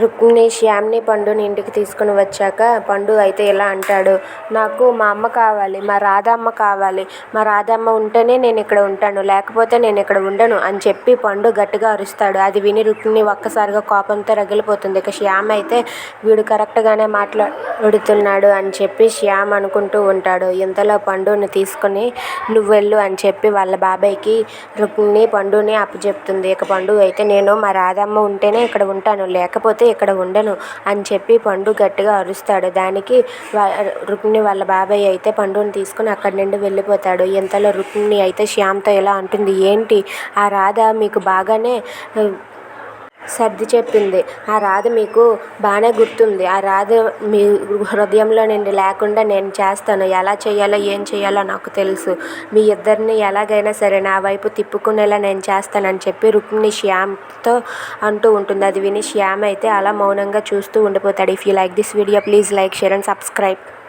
రుక్మిణి శ్యామ్ని పండుని ఇంటికి తీసుకుని వచ్చాక పండు అయితే ఇలా అంటాడు? నాకు మా అమ్మ కావాలి మా రాధమ్మ కావాలి మా రాధమ్మ ఉంటేనే నేను ఇక్కడ ఉంటాను లేకపోతే నేను ఇక్కడ ఉండను అని చెప్పి పండు గట్టిగా అరుస్తాడు. అది విని రుక్మిణి ఒక్కసారిగా కోపంతో రగిలిపోతుంది. ఇక శ్యామ్ అయితే వీడు కరెక్ట్గానే ఉడుతున్నాడు అని చెప్పి శ్యామ్ అనుకుంటూ ఉంటాడు. ఇంతలో పండుని తీసుకొని నువ్వు వెళ్ళు అని చెప్పి వాళ్ళ బాబాయ్కి రుక్మిణి పండుని అప్పచెప్తుంది. ఇక పండు అయితే నేను మా రాధమ్మ ఉంటేనే ఇక్కడ ఉంటాను లేకపోతే ఇక్కడ ఉండను అని చెప్పి పండు గట్టిగా అరుస్తాడు. దానికి రుక్మిణి వాళ్ళ బాబాయ్ అయితే పండుని తీసుకుని అక్కడి నుండి వెళ్ళిపోతాడు. ఇంతలో రుక్మిణి అయితే శ్యామ్తో ఇలా అంటుంది ఏంటి? ఆ రాధ మీకు బాగానే సర్ది చెప్పింది. ఆ రాధ మీకు బాగానే గుర్తుంది. ఆ రాధ మీ హృదయంలో నుండి లేకుండా నేను చేస్తాను. ఎలా చేయాలో ఏం చేయాలో నాకు తెలుసు. మీ ఇద్దరిని ఎలాగైనా సరే నా వైపు తిప్పుకునేలా నేను చేస్తానని చెప్పి రుక్మిణి శ్యామ్తో అంటూ ఉంటుంది. అది విని శ్యామ్ అయితే అలా మౌనంగా చూస్తూ ఉండిపోతాడు. If you like this video please like share and subscribe